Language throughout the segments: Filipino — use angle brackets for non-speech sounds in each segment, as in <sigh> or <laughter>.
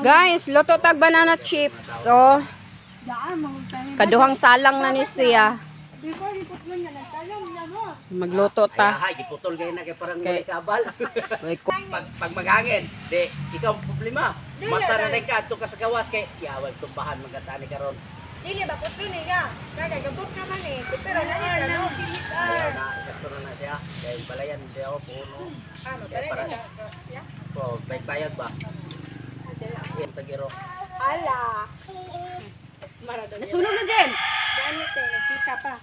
Guys, luto tag banana chips. Oh, kaduhang salang na ni siya. Magluto ta. ay, giputol na kay parang Okay. <laughs> ko- pag, pag maghangin, di, ikaw ang problema. Mata na rin ka, ato ka sa gawas kay, yawag tumbahan magkatani karon. Dili ba ni ka? Kaya gabot naman eh. Pero na Ah, na si Ayaw na, isakto na na siya. Kaya yung palayan, hindi ako puno. Ano, Kaya para, po, bayad bayad ba? Yung tagiro. Ala. Nasunog na din. Gani sa chika pa.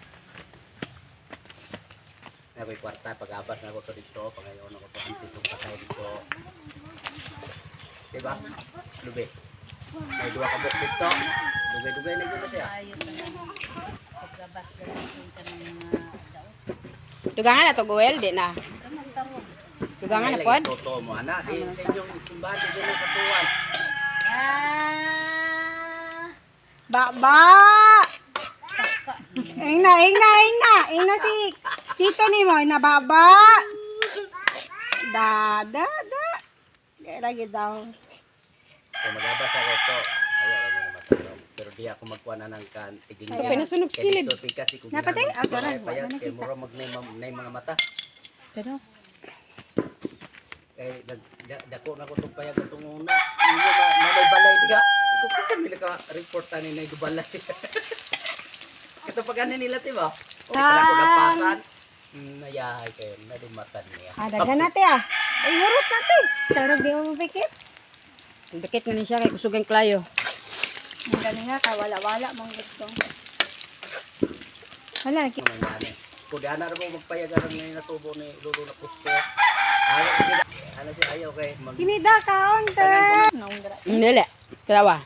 Na ko'y kwarta, pag-abas na ko to dito, pangayon ako to, ang titong patay dito. Diba? Lubi. May dua ka buk dito. Dugay-dugay na na siya. Dugangan na to, Guel. Di na. Dugangan na May pod. Toto mo, anak. Di, sa inyong simbahan, di na katuwan. Baba! Ingna, ingna, ingna. Ingna si Tito ni mo. Ingna, baba. Da, da, da. Kaya lagi daw. So mag-abas ako to. Ayaw ako na matulog. Pero di ako magkuha na ng kan. Ito, pinasunog sa kilid. Kung Napatay? ginagawa Ah, taray. kaya mura mag na yung mga mata. Pero, Kaya nag, da, dako na ko itong payag itong una. Hindi na, na may balay diha. Kung kasi may naka-report tani na yung balay. <laughs> Ito pag nila, diba? O, pala ko napasan. Hmm, nayahay kayo, nadumatan niya. ah, dagan natin ah. Ay, hurot natin. Sarap di mo pikit. Dikit na ni siya kay kusugang klayo. Ang galing nga, kawala-wala mong gusto. Wala, Ano? Kung di ana rin mo magpayagan ng natubo ni Lolo na pusto. Ayaw, ano siya ayaw kay mag... Kinida, counter. Naungra. Dili. Trawa.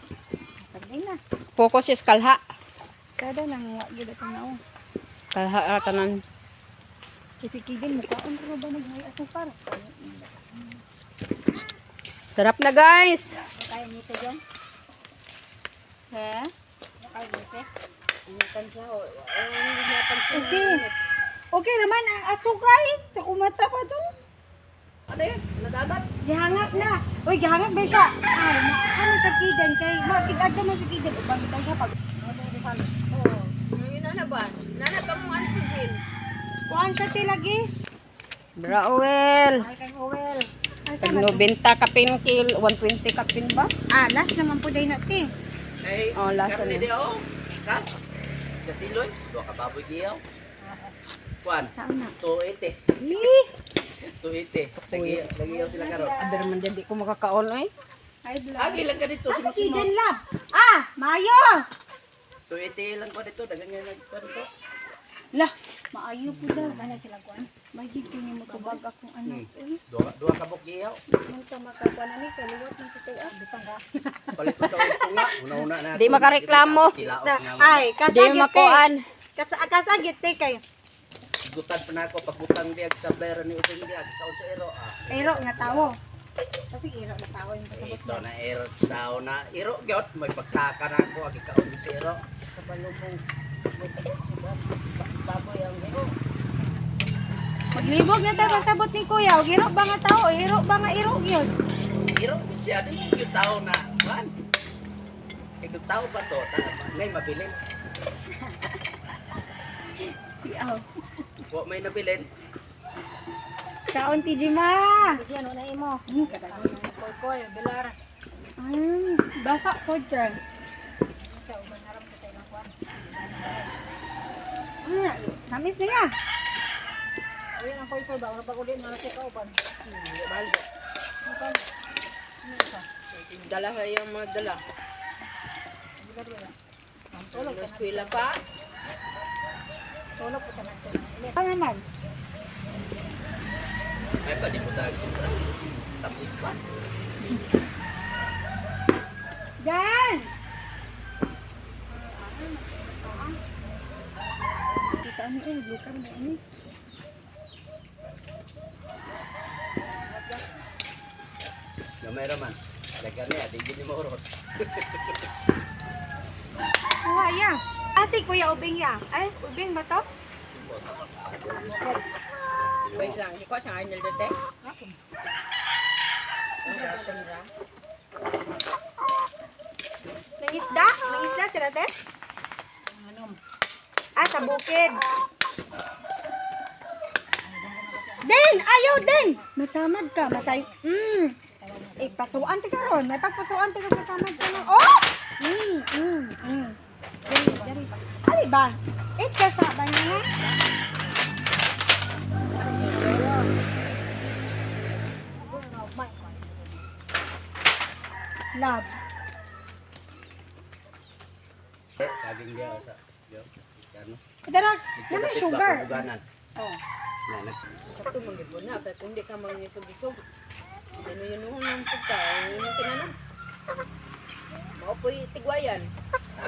Pagding na. Focus is kalha. Kada nang wagyo na tanaw. Kalha ra tanan. Kasi kigin mo, kaon ko ba nagmay asang para? Sarap na guys. Kaya nito dyan? He? Kaya nito? Okay. Okay naman ang asukay. Sa kumata pa to. Ano yan? Nadadat? Gihangat na. Uy, gihangat ba siya? Ay, ano siya kidan kay makikad naman si kidan. Ubang daw siya pag Oh. Yun na ba? Nana ka mong antigen. kuan siya ti lagi. Brawel. Ay kay Owel. Ay Pag sa 90 ka pin kil, 120 ka pin ba? Ah, last naman po day na ti. Ay, Oh, karne na. di oh. Kas. Gatiloy. Dua ka baboy giyaw. Kuan. Saan na? 280. Li. 280. Lagi lagi sila karon. Aber man di ko makakaon oy. Agi lang ka dito sunod. lab? Ah, Mayo! 280 lang ko dito. Dagan nga nagkuan to. Lah, maayo po daw. Gana sila kuan. Magig kini mo tubag akong ano. Hmm. Dua dua ka buk giyaw. Nung sa makakuan na ni, kaliwat ng sitay ah. Bitang ka. <laughs> Palito daw ito nga. Una-una na. Di makareklamo. Ay, Di kasagit te. makuan. Kasa- Kasagit te kay. Gutan pa na ako pagbutang diag sa bayran ni Uping diag. Kaon sa ero ah. Iro nga tawo. Kasi iro nga tawo yung pasabot Ito na. na ero daw na ero gyud may pagsaka na ako agi kaon sa ero. Sa balubong may sabot sudan. Baboy ang ero. Maglibog na tayo pasabot ni Kuya. Og iro ba nga tawo? Iro ba nga iro yun? Ero siya din yung tao na man. Ikaw tao ba to? Ta- Ngay mabilin. <laughs> Si Aw. Wa may nabilin. Kaon ti Jima. Yan na imo. Hmm, na. Koy koy, bilar. Hmm, basa ko dyan. Sa uban naram sa tayo namis niya. Ayun ang koy koy ba ko din na sa kauban. Baldo. Dala sa iyang mga dala. Tulog ka eskwela pa. Tulog ko tanan. Ano naman? Ay di mo tayo sintra. Tapos pa. Jan! Kita ano eh, bukan na ini. Gamay raman. Dagan niya, di gini mo urot. Kuha ya. Ah, si Kuya Ubing ya. Ay, Ubing ba to? Wait lang, ikaw sa Arnold dete. Nangisda? Nangisda sila, te? Ah, sa bukid. Den! Ayaw, Den! Masamad ka. Masay... Mm. Eh, pasuan ti karon. May pagpasuan ti ka masamad ka na. Oh! Mm, mm, mm. Dali, dali. Ali ba? Eh, kasa ba niya? Love. Saging dia sa. Ano? Kadara, naman sugar. Oh. Na nag Sakto manggid mo na. Kaya kung di ka mangisog-isog. Ano yun nung pagkain. Yun yung tinanan. Mao po'y tigwayan.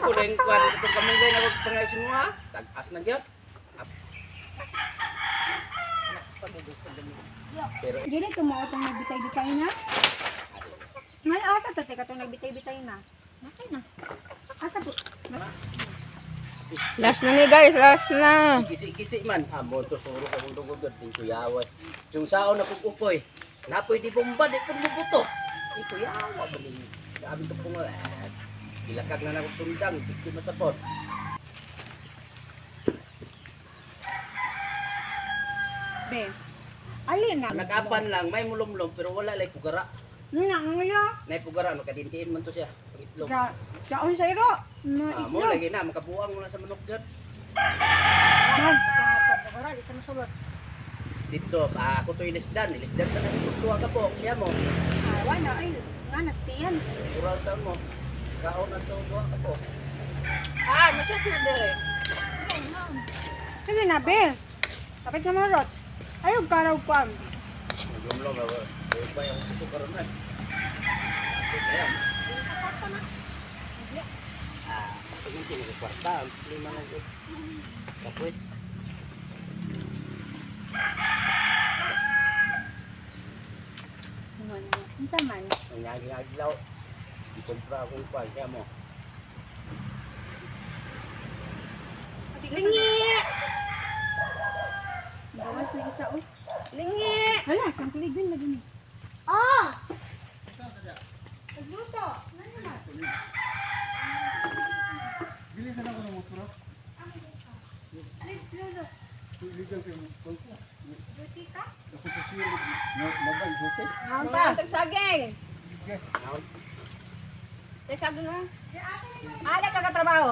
Ako rin kwan ito kamong gay na wag pangayos mo ha. Tag-as na gyud. Pero Dili ko mo itong nagbitay-bitay na. May asa to, teka itong nagbitay-bitay na. Okay na. Asa po? Last na ni guys, last na. kisi-kisi man. Amo to suro ko kung dugod din kuyawat. Yung saon na kukupoy. Napoy di bomba di pun mubuto. Di kuyawa bali. Sabi to pong eh. Ilakag na na kong sundang, di masapot. Be. Alin na? Nagapan lang, may mulumlum pero wala lay pugara. Na, ano ya? Nay pugara no kadintiin man to siya. Ang itlog. Sa, saon sa iro? Na Ah, mo lagi na makabuang mo na sa manok gyud. Man, di sa masulot. Dito, ah, ako to ilisdan, ilisdan ta na tuwa ka po, siya mo. Awa na, ay, nga, nastiyan. Ural ta mo. Kaon na to tuwa ka po. Ah, masyat na dire. Sige na, be. Kapit ka marot. Ayaw karaw pa. Naglumlum ako. Ayun ba yung suso karon na? Ayan. Ah, tingin tingin ko kwarta, lima na ko. Kapit. Ano na, unsa man. Ang naging aglaw. Ikumpra akong siya mo. Lingi! Bawas na isa, oh. Lingi! Hala, sangkuligan lagi ni. Ah! Nagluto. Ano naman? Alis, lulo. Duty ka? Naon Mga atag saging. Naon? Tay saging nga. Ala ka katrabaho.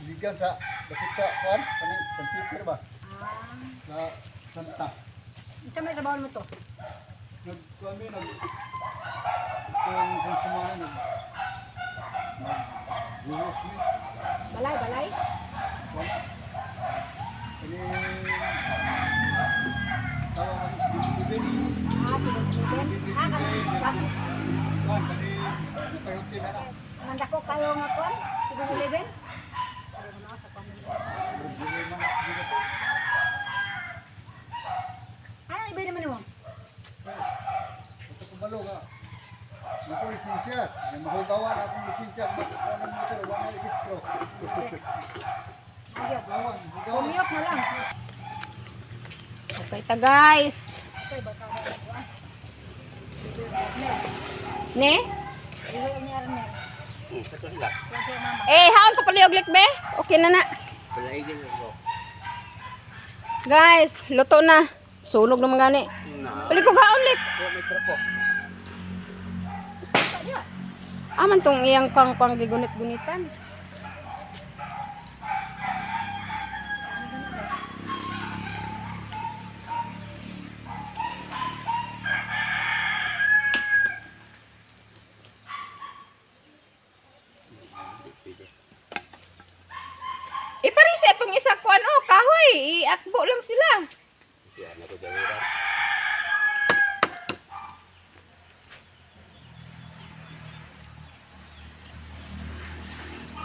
Ligan sa bakit sa kan kanang computer ba Ah. sa santa Ito may trabaho mo to. nag kami nag kung kung sumama nag nag buhos Balay, balay. ini tawa kami bibin Ah, sige. Ah, kanang bakit? kan kani nakayuti na na Manda ko kayo nga kon? Dito to Ano iba naman mo? ito ko balo Nako lisensya, yung mahugawan akong lisensya, magkakuan ng motor, wala registro. Ayun. Gawan, hugawan. Kumiyok mo lang. Okay ta guys. Ne? Eh, haon ko palioglik be? Okay na na. Guys, luto na. Sunog naman gani. Balik ko may trapo. Aman tong iyang pang pang gigunit-gunitan. Itong isa ko ano, kahoy. Iakbo lang sila. Yan ako.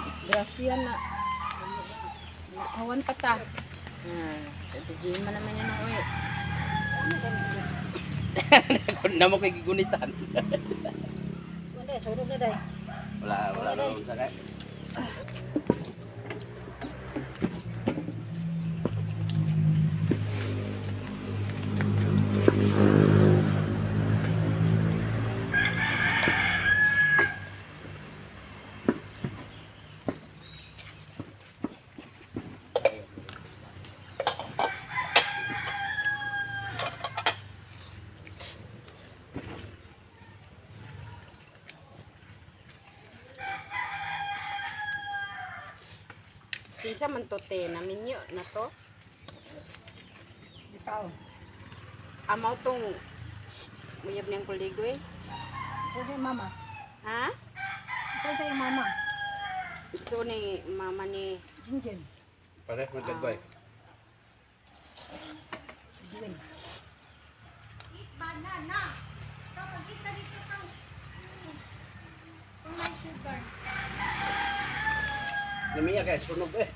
Disgrasya na. Awan pa ta. Hmm. Ito Jima naman yun ako eh. Kung na mo kay gigunitan. Wala, surog na day. Wala, wala na sa kay. Kinsa man to te namin yun na to. Ikaw. Amaw tong uyab niyang kuligoy. Ikaw sa mama. Ha? Ikaw sa mama. So ni mama ni Jinjin. Pare, magdagway. Duwin. Namiya kay sunog eh.